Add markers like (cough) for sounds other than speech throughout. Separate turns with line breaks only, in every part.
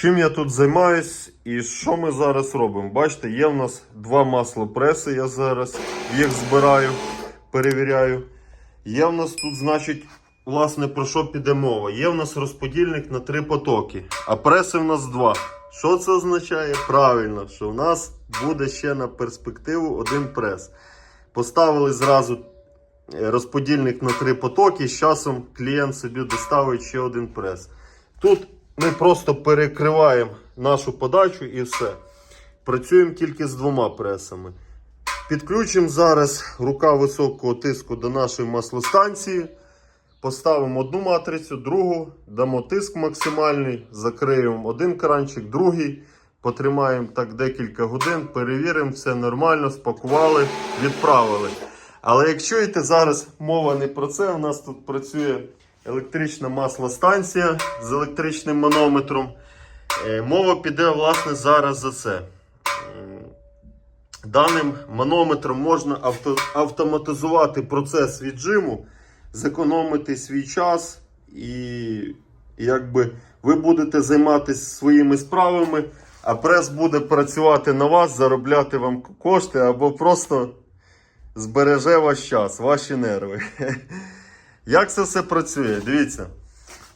чим я тут займаюсь і що ми зараз робимо? Бачите, є в нас два маслопреси, я зараз їх збираю, перевіряю. Є в нас тут, значить, власне, про що піде мова? Є в нас розподільник на три потоки, а преси в нас два. Що це означає? Правильно, що в нас буде ще на перспективу один прес. Поставили зразу е, розподільник на три потоки, з часом клієнт собі доставить ще один прес. Тут ми просто перекриваємо нашу подачу і все. Працюємо тільки з двома пресами. Підключимо зараз рука високого тиску до нашої маслостанції. Поставимо одну матрицю, другу, дамо тиск максимальний, закриємо один кранчик, другий. Потримаємо так декілька годин, перевіримо, все нормально, спакували, відправили. Але як чуєте, зараз мова не про це. У нас тут працює електрична маслостанція з електричним манометром. Е, Мова піде власне зараз за це. Даним манометром можна авто, автоматизувати процес віджиму, зекономити свій час і якби ви будете займатися своїми справами, а прес буде працювати на вас, заробляти вам кошти або просто збереже ваш час, ваші нерви. (laughs) Як це все працює? Дивіться.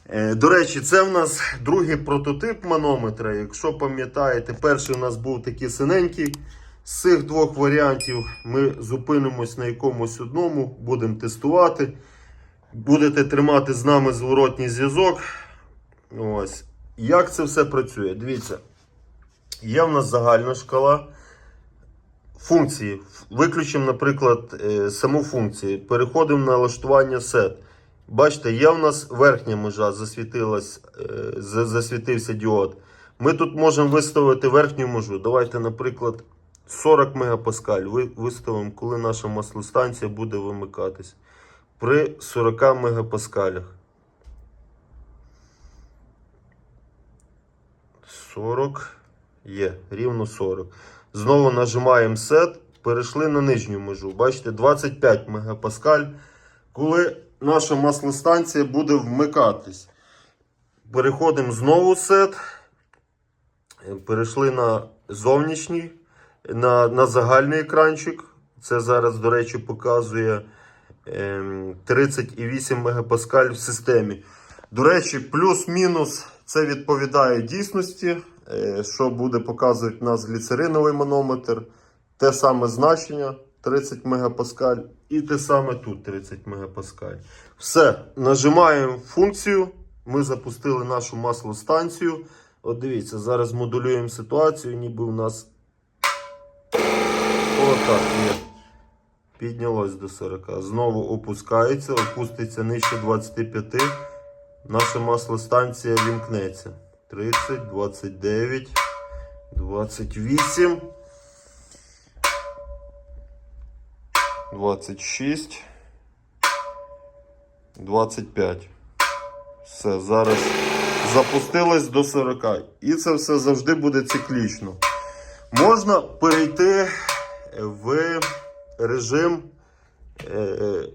Е, До речі, це в нас другий прототип манометра. Якщо пам'ятаєте, перший у нас був такий синенький. З цих двох варіантів ми зупинимось на якомусь одному, будемо тестувати. Будете тримати з нами зворотній зв'язок. Ось. Як це все працює? Дивіться. Є в нас загальна шкала функції. Виключимо, наприклад, е, саму функцію. Переходимо на налаштування set. Бачите, є в нас верхня межа, е, засвітився діод. Ми тут можемо виставити верхню межу. Давайте, наприклад, 40 мегапаскаль виставимо, коли наша маслостанція буде вимикатись. При 40 мегапаскалях. 40 є, рівно 40. Знову нажимаємо set, перейшли на нижню межу. Бачите, 25 мегапаскаль. Коли наша маслостанція буде вмикатись. Переходимо знову. Е, Перейшли на зовнішній, на, на загальний екранчик. Це зараз, до речі, показує ем, 30,8 мегапаскаль в системі. До речі, плюс-мінус це відповідає дійсності, е, що буде показувати у нас гліцериновий манометр. Те саме значення 30 мегапаскаль і те саме тут 30 мегапаскаль. Все, нажимаємо функцію. Ми запустили нашу маслостанцію. От дивіться, зараз модулюємо ситуацію, ніби у нас отак є. Піднялось до 40. Знову опускається, опуститься нижче 25. Наша маслостанція вімкнеться. 30, 29, 28, 26, 25. Все, зараз запустилось до 40. І це все завжди буде циклічно. Можна перейти в режим е, е,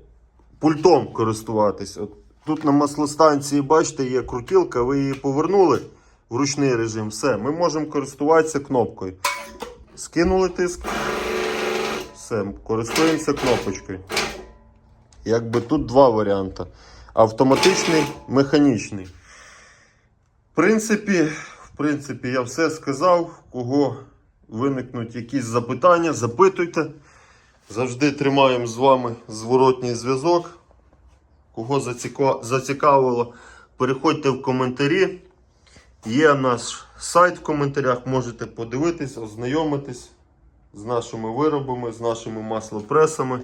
пультом користуватись. От тут на маслостанції, бачите, є крутілка, ви її повернули в ручний режим. Все, ми можемо користуватися кнопкою. Скинули тиск. Все, користуємося кнопочкою. Якби тут два варіанти: автоматичний, механічний. В принципі, в принципі, я все сказав. Кого виникнуть якісь запитання, запитуйте. Завжди тримаємо з вами зворотній зв'язок. Кого зацікавило, переходьте в коментарі. Є наш сайт в коментарях, можете подивитись, ознайомитись з нашими виробами, з нашими маслопресами.